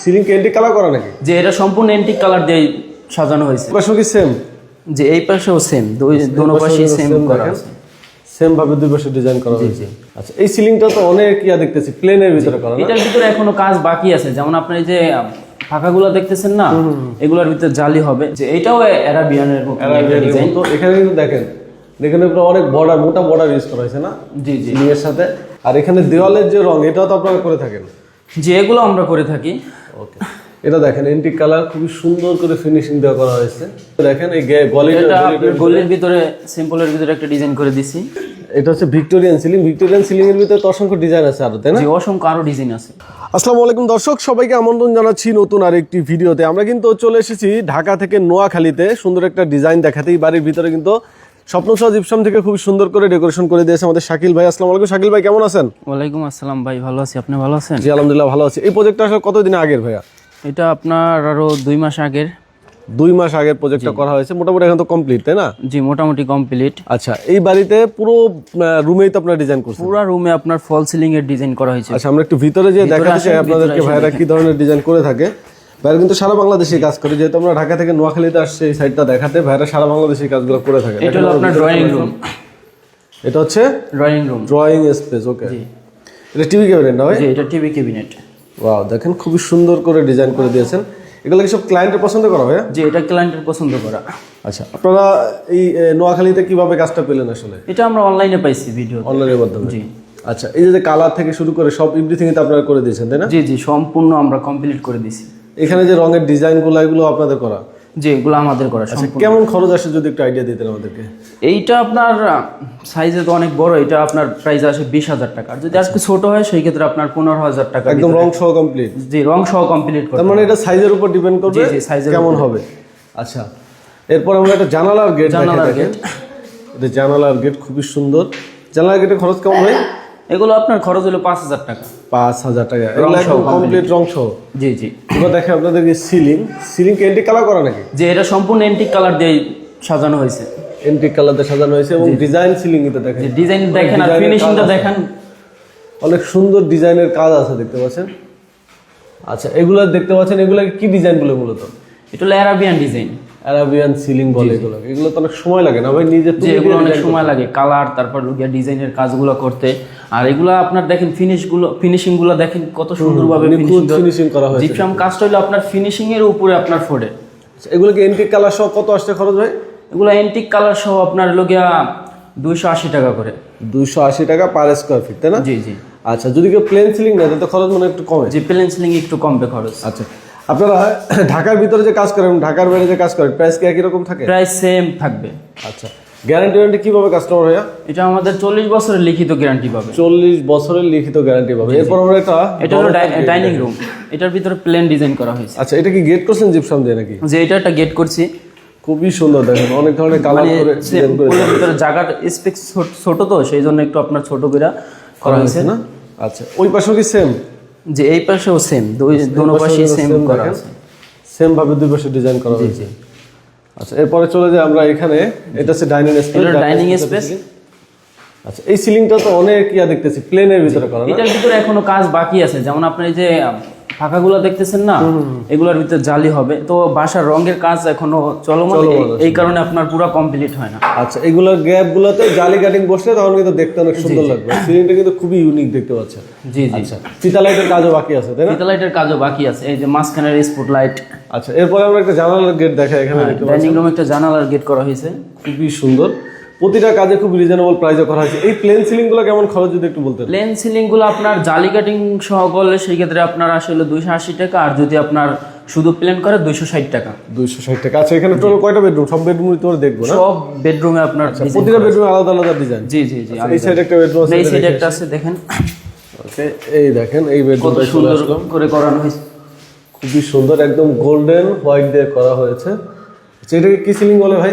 Ceiling কে anti colour করা নাকি? যে এটা সম্পূর্ণ এন্টিক কালার দিয়ে সাজানো হয়েছে। পাশে কি সেম যে এই পাশেও সেম দুই দোনো পাশে সেম করা আছে। সেম ভাবে দুই পাশে ডিজাইন করা হয়েছে। আচ্ছা এই সিলিংটা তো অনেক ইয়া দেখতেছি প্লেনের ভিতরে করা না? এটার ভিতরে এখনও কাজ বাকি আছে। যেমন আপনি এই যে ফাঁকাগুলো দেখতেছেন না এগুলোর ভিতরে জালি হবে। যে এটাও অ্যারাবিয়ানের ডিজাইন তো এখানে কিন্তু দেখেন এখানে পুরো অনেক বর্ডার মোটা বর্ডার ইউজ করা হয়েছে না? জি জি। এর সাথে। আর এখানে দেওয়ালের যে রং এটাও তো আপনারা করে থাকেন? যে এগুলো আমরা করে থাকি। ওকে এটা দেখেন এন্টিক কালার খুবই সুন্দর করে ফিনিশিং দেওয়া করা হয়েছে। দেখেন এই গলিটা গোলের ভিতরে সিম্পলের ভিতরে একটা ডিজাইন করে দিছি। এটা হচ্ছে ভিক্টোরিয়ান সিলিং ভিক্টোরিয়ান সিলিং এর ভিতরে অসংখ্য ডিজাইন আছে আরও তাই না? অসংখ্য আরও ডিজাইন আছে। আসসালামু আলাইকুম দর্শক সবাইকে আমন্ত্রণ জানাচ্ছি নতুন আরেকটি ভিডিওতে। আমরা কিন্তু চলে এসেছি ঢাকা থেকে নোয়াখালীতে। সুন্দর একটা ডিজাইন দেখাতে এই বাড়ির ভিতরে কিন্তু স্বপ্ন সহ জিপসাম থেকে খুব সুন্দর করে ডেকোরেশন করে দিয়েছে আমাদের শাকিল ভাই। আসসালামু আলাইকুম শাকিল ভাই কেমন আছেন? ওয়ালাইকুম আসসালাম ভাই ভালো আছি। আপনি ভালো আছেন? জি আলহামদুলিল্লাহ ভালো আছি। এই প্রজেক্টটা আসলে কতদিন আগের ভাইয়া? এটা আপনার আরও দুই মাস আগের। দুই মাস আগের প্রজেক্টটা করা হয়েছে। মোটামুটি এখন তো কমপ্লিট তাই না? জি মোটামুটি কমপ্লিট আচ্ছা এই বাড়িতে পুরো রুমেই তো আপনারা ডিজাইন করছেন? পুরো রুমে আপনার ফল সিলিং এর ডিজাইন করা হয়েছে। আচ্ছা আমরা একটু ভিতরে যে দেখাতে চাই আপনাদেরকে ভাইরা কি ধরনের ডিজাইন করে থাকে। ভাইরা কিন্তু সারা বাংলাদেশে কাজ করে। যেহেতু আমরা ঢাকা থেকে নোয়াখালীতে আসছে এই সাইডটা দেখাতে ভাইরা সারা বাংলাদেশে কাজগুলো করে থাকে। এটা হলো আপনার ড্রয়িং রুম এটা হচ্ছে drawing room drawing space okay এটা টিভি ক্যাবিনেট না ভাই? জি এটা টিভি ক্যাবিনেট ওয়াও দেখেন খুবই সুন্দর করে ডিজাইন করে দিয়েছেন। এগুলো কি সব ক্লায়েন্টের পছন্দ করা ভাইয়া? যে এটা ক্লায়েন্টের পছন্দ করা। আচ্ছা আপনারা এই নোয়াখালীতে কীভাবে কাজটা পেলেন আসলে? এটা আমরা অনলাইনে পাইছি ভিডিও অনলাইনের মাধ্যমে? জি। আচ্ছা এই যে কালার থেকে শুরু করে সব এভরিথিং তো আপনারা করে দিয়েছেন তাই না? জি জি সম্পূর্ণ আমরা কমপ্লিট করে দিছি এখানে যে রঙের ডিজাইনগুলো এগুলো আপনাদের করা? যে এগুলো আমাদের করা আচ্ছা কেমন খরচ আসে যদি একটু আইডিয়া দিতেন আমাদেরকে? এইটা আপনার সাইজে তো অনেক বড় এটা আপনার প্রাইস আসে বিশ হাজার টাকা। যদি আজকে ছোট হয় সেই ক্ষেত্রে আপনার পনেরো হাজার টাকা একদম রং সহ কমপ্লিট জি রং সহ কমপ্লিট করে তার মানে এটা সাইজের উপর ডিপেন্ড করবে? জি, জি, এর কেমন হবে? আচ্ছা এরপর আমরা একটা জানালার গেট জানালার গেট এটা জানালার গেট খুবই সুন্দর। জানালার গেটের খরচ কেমন হয়? এগুলো আপনার খরচ হলো পাঁচ হাজার টাকা। পাঁচ হাজার টাকা। এগুলো সহ একদম কমপ্লিট রং। সহ। জি জি। এবার দেখেন আপনাদেরকে সিলিং সিলিং কে এন্টিক কালার করা নাকি? যে এটা সম্পূর্ণ এন্টিক কালার দিয়ে সাজানো হয়েছে। এন্টিক কালার দিয়ে সাজানো হয়েছে এবং ডিজাইন সিলিং এটা দেখেন। যে ডিজাইন দেখেন আর ফিনিশিংটা দেখেন। অনেক সুন্দর ডিজাইনের কাজ আছে দেখতে পাচ্ছেন। আচ্ছা এগুলো দেখতে পাচ্ছেন এগুলো কি ডিজাইন বলে মূলত? এটা হলো অ্যারাবিয়ান ডিজাইন অ্যারাবিয়ান সিলিং বলে এগুলো। এগুলো তো অনেক সময় লাগে না ভাই নিজে যে এগুলো অনেক সময় লাগে কালার তারপর ডিজাইনের কাজগুলো করতে। আর এগুলো আপনার দেখেন ফিনিশগুলো ফিনিশিংগুলো দেখেন কত সুন্দরভাবে ফিনিশিং করা। হয়েছে। জিপসাম কাজটা হলো আপনার ফিনিশিং এর উপরে আপনার ফোড়ে আচ্ছা, এগুলো কি এন্টিক কালার সহ কত আসছে খরচ ভাই? এগুলো এন্টিক কালার সহ আপনার লগিয়া দুইশো আশি টাকা করে। দুইশো আশি টাকা পার স্কোয়ার ফিট তাই না? জি জি। আচ্ছা যদি কেউ প্লেন সিলিং নেয় তাহলে খরচ মানে একটু কমে। যে প্লেন সিলিং একটু কমবে খরচ। আচ্ছা আপনারা ঢাকার ভিতরে যে কাজ করেন ঢাকার বাইরে যে কাজ করেন প্রাইস কি একই রকম থাকে? প্রাইস সেম থাকবে। আচ্ছা গ্যারান্টি ওয়ারেন্টি কীভাবে কাস্টমার ভাইয়া? এটা আমাদের চল্লিশ বছরের লিখিত গ্যারান্টি পাবে। চল্লিশ বছরের লিখিত গ্যারান্টি পাবে। এরপর আমরা এটা এটা হলো ডাইনিং রুম এটার ভিতরে প্লেন ডিজাইন করা হয়েছে। আচ্ছা এটা কি গেট করছেন জিপসাম দিয়ে নাকি? যে এটা একটা গেট করছি। খুবই সুন্দর দেখেন অনেক ধরনের কালার মানে করে ভিতরে জায়গাটা স্পেস ছোট তো সেই জন্য একটু আপনার ছোট করে করা হয়েছে। না? আচ্ছা ওই পাশেও কি সেম যে এই পাশেও সেম দুই দোনো পাশে সেম করা আছে। সেম ভাবে দুই পাশে ডিজাইন করা হয়েছে। আচ্ছা এরপরে চলে যাই আমরা এখানে। এটা হচ্ছে ডাইনিং স্পেস এটা ডাইনিং স্পেস আচ্ছা এই সিলিংটা তো অনেক ইয়া দেখতেছি প্লেনের ভিতরে করা না? এটার ভিতরে এখনও কাজ বাকি আছে। যেমন আপনি এই যে ফাঁকাগুলো দেখতেছেন না? এগুলোর ভিতরে জালি হবে। তো বাসার রঙের কাজ এখনও চলমান। এই- কারণে আপনার পুরো কমপ্লিট হয় না। আচ্ছা এগুলোর গ্যাপ গুলোতে জালি কাটিং বসলে তখন কিন্তু দেখতে অনেক সুন্দর লাগবে। সিলিংটা কিন্তু খুবই ইউনিক দেখতে পাচ্ছেন। জি জি। আচ্ছা ফিতা লাইটের কাজও বাকি আছে তাই না? ফিতা লাইটের কাজও বাকি আছে। এই যে মাঝখানের স্পট লাইট আচ্ছা এরপরে আমরা একটা জানালার গেট দেখাই এখানে ডাইনিং রুমে একটা জানালার গেট করা হয়েছে। খুবই সুন্দর। প্রতিটা কাজে খুব রিজনেবল প্রাইসে করা হয়েছে। এই প্লেন সিলিংগুলো কেমন খরচ যদি একটু বলতেন? প্লেন সিলিংগুলো আপনার জালি কাটিং সহ করলে সেই ক্ষেত্রে আপনার আসলে দুইশো আশি টাকা আর যদি আপনার শুধু প্লেন করে দুইশো ষাট টাকা। দুইশো ষাট টাকা। আচ্ছা এখানে টোটাল কয়টা বেডরুম সব বেডরুম তোমরা দেখব না? সব বেডরুমে আপনার প্রতিটা বেডরুমে আলাদা আলাদা ডিজাইন জি জি জি এই সাইডে একটা বেডরুম আছে এই সাইডে একটা আছে দেখেন। ওকে এই দেখেন এই কত বেডরুমটা সুন্দর করে করানো হয়েছে। খুবই সুন্দর একদম গোল্ডেন হোয়াইট দিয়ে করা হয়েছে। আচ্ছা এটাকে কি সিলিং বলে ভাই?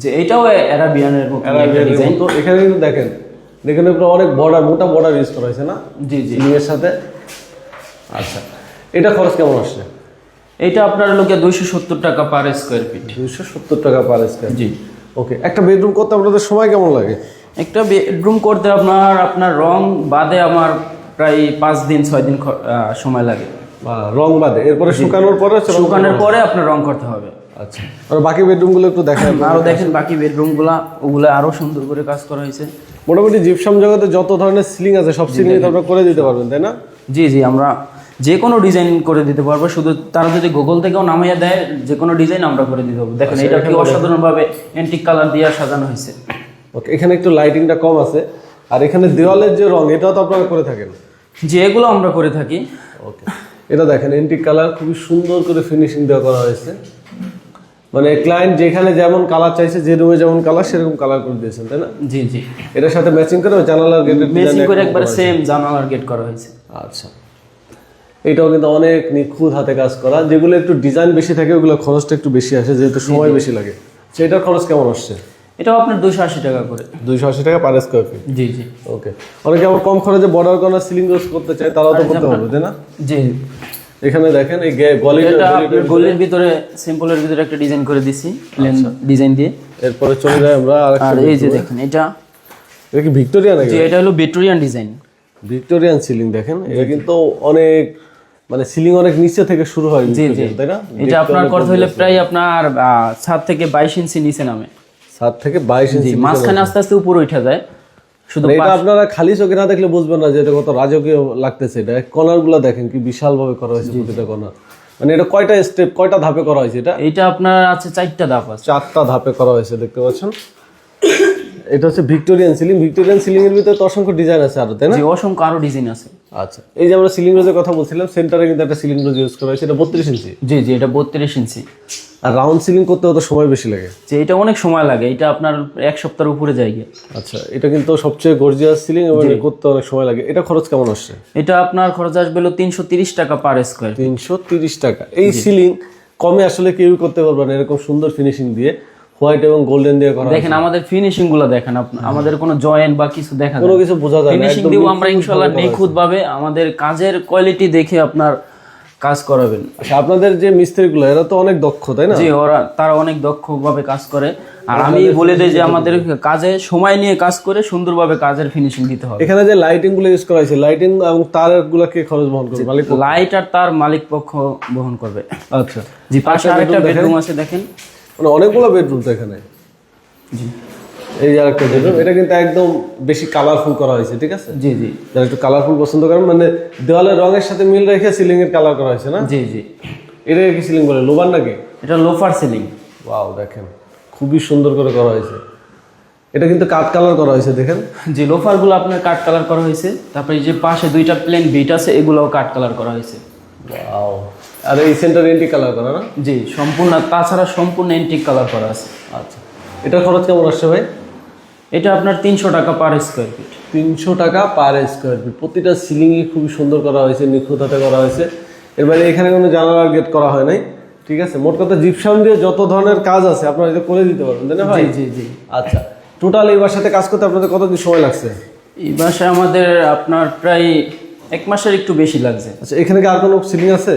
যে এটাও অ্যারাবিয়ানের Arabian এর মতো। এখানে কিন্তু দেখেন এখানে পুরো অনেক বর্ডার মোটা বর্ডার ইউজ করা হয়েছে না? জি জি। এর সাথে। আচ্ছা এটা খরচ কেমন আসছে? এটা আপনার লোকে দুইশো সত্তর টাকা পার স্কোয়ার ফিট দুইশো সত্তর টাকা পার স্কোয়ার জি। ওকে একটা বেডরুম করতে আপনাদের সময় কেমন লাগে? একটা বেডরুম করতে আপনার আপনার রং বাদে আমার প্রায় পাঁচ দিন ছয় দিন সময় লাগে। রং বাদে। এরপরে শুকানোর পরে শুকানোর পরে আপনার রং করতে হবে। আচ্ছা। আর বাকি বেডরুমগুলো একটু দেখায় আরও দেখেন বাকি বেডরুমগুলা ওগুলো আরও সুন্দর করে কাজ করা হয়েছে। মোটামুটি জিপসাম জগতে যত ধরনের সিলিং আছে সব সিলিং আপনারা করে দিতে পারবেন তাই না? জি জি আমরা যে কোনো ডিজাইন করে দিতে পারব। শুধু তারা যদি গুগল থেকেও নামাইয়া দেয় যে কোনো ডিজাইন আমরা করে দিতে পারব। দেখেন এটা কি অসাধারণ ভাবে এন্টিক কালার দিয়ে সাজানো হয়েছে। ওকে এখানে একটু লাইটিংটা কম আছে। আর এখানে দেওয়ালের যে রং এটাও তো আপনারা করে থাকেন? যে এগুলো আমরা করে থাকি। ওকে এটা দেখেন এন্টিক কালার খুবই সুন্দর করে ফিনিশিং দেওয়া করা হয়েছে। মানে ক্লায়েন্ট যেখানে যেমন কালার চাইছে যে রুমে যেমন কালার সেরকম কালার করে দিয়েছেন তাই না? জি জি। এটার সাথে ম্যাচিং করে জানালার গেটের মেসিং করে একবার সেম জানালার গেট করা হয়েছে। আচ্ছা। এটাও কিন্তু অনেক নিখুঁত হাতে কাজ করা। যেগুলো একটু ডিজাইন বেশি থাকে ওগুলো খরচটা একটু বেশি আসে যেহেতু সময় বেশি লাগে। সেটার খরচ কেমন আসছে? এটাও আপনার দুশো আশি টাকা করে। দুইশো আশি টাকা পার স্কোয়ার ফিট জি জি। ওকে অনেকে আবার কম খরচে বর্ডার কর্নার সিলিং রোজ করতে চায় তারাও তো করতে পারবে তাই না? জি। এখানে দেখেন এই এটা গলিটা গলির ভিতরে সিম্পলের ভিতরে একটা ডিজাইন করে দিছি প্লেন ডিজাইন দিয়ে। এরপরে চলে যায় আমরা আর আর এই যে দেখেন এটা এটা কি ভিক্টোরিয়া নাকি? এটা হলো ভিক্টোরিয়ান ডিজাইন ভিক্টোরিয়ান সিলিং দেখেন এটা কিন্তু অনেক মানে সিলিং অনেক নিচে থেকে শুরু হয় ভিক্টোরিয়ান, তাই না? এটা আপনার করতে হলে প্রায় আপনার সাত থেকে বাইশ ইঞ্চি নিচে নামে। সাত থেকে বাইশ ইঞ্চি মাঝখানে আস্তে আস্তে উপরে উঠে যায়। শুধু মানে এটা আপনারা খালি চোখে না দেখলে বুঝবেন না যে এটা কত রাজকীয় লাগতেছে। এটা দেখেন কি বিশাল ভাবে করা হয়েছে প্রতিটা মানে এটা কয়টা স্টেপ কয়টা ধাপে করা হয়েছে এটা? এইটা আপনার আছে চারটা ধাপ আছে। চারটা ধাপে করা হয়েছে দেখতে পাচ্ছেন? এটা হচ্ছে ভিক্টোরিয়ান সিলিং ভিক্টোরিয়ান সিলিং এর ভিতরে অসংখ্য ডিজাইন আছে আরও তাই না? অসংখ্য আরও ডিজাইন আছে। আচ্ছা এই যে আমরা সিলিং রোজের কথা বলছিলাম সেন্টারে কিন্তু একটা সিলিং রোজ ইউজ করা হয়েছে এটা বত্রিশ ইঞ্চি। জি জি এটা বত্রিশ ইঞ্চি। আর রাউন্ড সিলিং করতে তো সময় বেশি লাগে। যে এটা অনেক সময় লাগে এটা আপনার এক সপ্তাহের উপরে যায় গিয়ে। আচ্ছা এটা কিন্তু সবচেয়ে গর্জিয়াস সিলিং এবং এটা করতে অনেক সময় লাগে। এটা খরচ কেমন আসছে? এটা আপনার খরচ আসবে হলো তিনশো তিরিশ টাকা পার স্কোয়ার তিনশো তিরিশ টাকা। এই সিলিং কমে আসলে কেউ করতে পারবে না এরকম সুন্দর ফিনিশিং দিয়ে হোয়াইট এবং গোল্ডেন দিয়ে করা দেখেন আমাদের ফিনিশিংগুলো দেখেন আমাদের কোনো জয়েন্ট বা কিছু দেখা কোনো কিছু বোঝা যায় না ফিনিশিং দিব আমরা ইনশাল্লাহ নিখুঁত ভাবে আমাদের কাজের কোয়ালিটি দেখে আপনার কাজ করাবেন। আচ্ছা আপনাদের যে মিস্ত্রিগুলো এরা তো অনেক দক্ষ তাই না? জি ওরা তারা অনেক দক্ষভাবে কাজ করে। আর আমি বলে দেই যে আমাদের কাজে সময় নিয়ে কাজ করে সুন্দরভাবে কাজের ফিনিশিং দিতে হবে। এখানে যে লাইটিংগুলো ইউজ করা হয়েছে লাইটিং এবং তার গুলাকে খরচ বহন করবে? মালিক লাইট আর তার মালিক পক্ষ বহন করবে। আচ্ছা। জি পাশে আরেকটা বেডরুম আছে দেখেন। মানে অনেকগুলো বেডরুম তো এখানে। জি। এই যে আরেকটা বেডরুম এটা কিন্তু একদম বেশি কালারফুল করা হয়েছে ঠিক আছে? জি জি। যারা একটু কালারফুল পছন্দ করেন মানে দেওয়ালের রঙের সাথে মিল রেখে সিলিং এর কালার করা হয়েছে না? জি জি। এটা কি সিলিং বলে লোবার নাকি? এটা লোফার সিলিং ওয়াও দেখেন খুবই সুন্দর করে করা হয়েছে। এটা কিন্তু কাঠ কালার করা হয়েছে দেখেন। যে লোফারগুলো আপনার কাট কালার করা হয়েছে তারপরে এই যে পাশে দুইটা প্লেন বিট আছে এগুলোও কাট কালার করা হয়েছে। ওয়াও আর এই সেন্টার এন্টি কালার করা না? জি সম্পূর্ণ তাছাড়া সম্পূর্ণ এন্টিক কালার করা আছে। আচ্ছা। এটার খরচ কেমন আসছে ভাই? এটা আপনার তিনশো টাকা পার স্কোয়ার ফিট তিনশো টাকা পার স্কোয়ার ফিট প্রতিটা সিলিংই খুবই সুন্দর করা হয়েছে নিখুঁত হাতে করা হয়েছে। এর বাইরে এখানে কোনো জানালার গেট করা হয় নাই ঠিক আছে? মোট কথা জিপসাম দিয়ে যত ধরনের কাজ আছে আপনারা এটা করে দিতে পারবেন তাই না ভাই? জি জি জি। আচ্ছা টোটাল এই বাসাতে কাজ করতে আপনাদের কতদিন সময় লাগছে? এই বাসায় আমাদের আপনার প্রায় এক মাসের একটু বেশি লাগছে। আচ্ছা এখানে কি আর কোনো সিলিং আছে?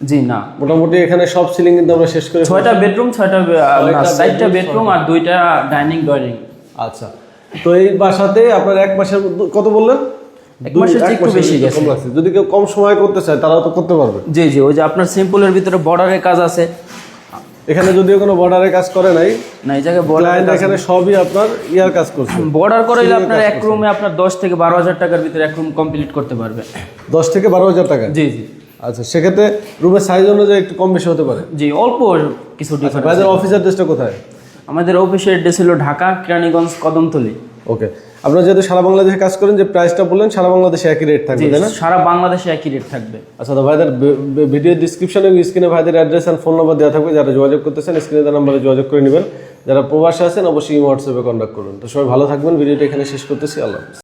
জি না। মোটামুটি এখানে সব সিলিং কিন্তু আমরা শেষ করে ছয়টা বেডরুম ছয়টা চারটা বেডরুম। আর দুইটা ডাইনিং ডয়নিং আচ্ছা। তো এই বাসাতে আপনার এক মাসের কত বললেন? যদি কেউ কম সময় করতে চায় তারাও তো করতে পারবে। জি জি ওই যে আপনার সিম্পলের ভিতরে বর্ডারের কাজ আছে। এখানে যদিও কোনো বর্ডারে কাজ করে নাই না এই জায়গায় বর্ডার এখানে সবই আপনার ইয়ার কাজ করছে। বর্ডার করাইলে আপনার এক রুমে আপনার দশ থেকে বারো হাজার টাকার ভিতরে এক রুম কমপ্লিট করতে পারবে। দশ থেকে বারো হাজার টাকা? জি জি। আচ্ছা সেক্ষেত্রে রুমের সাইজ অনুযায়ী একটু কম বেশি হতে পারে। জি অল্প কিছু ডিফারেন্স বাইরের অফিস অ্যাড্রেসটা কোথায়? আমাদের অফিসের অ্যাড্রেস হলো ঢাকা কেরানীগঞ্জ কদমতলি। ওকে আপনারা যেহেতু সারা বাংলাদেশে কাজ করেন যে প্রাইসটা বললেন সারা বাংলাদেশে একই রেট থাকবে তাই না? সারা বাংলাদেশে একই রেট থাকবে। আচ্ছা তো ভাইদের ভিডিও ডিসক্রিপশন এবং স্ক্রিনে ভাইদের অ্যাড্রেস আর ফোন নাম্বার দেওয়া থাকবে যারা যোগাযোগ করতেছেন স্ক্রিনে নাম্বারে যোগাযোগ করে নেবেন। যারা প্রবাসে আছেন অবশ্যই হোয়াটসঅ্যাপে কন্ট্যাক্ট করুন। তো সবাই ভালো থাকবেন ভিডিওটা এখানে শেষ করতেছি আল্লাহ হাফেজ।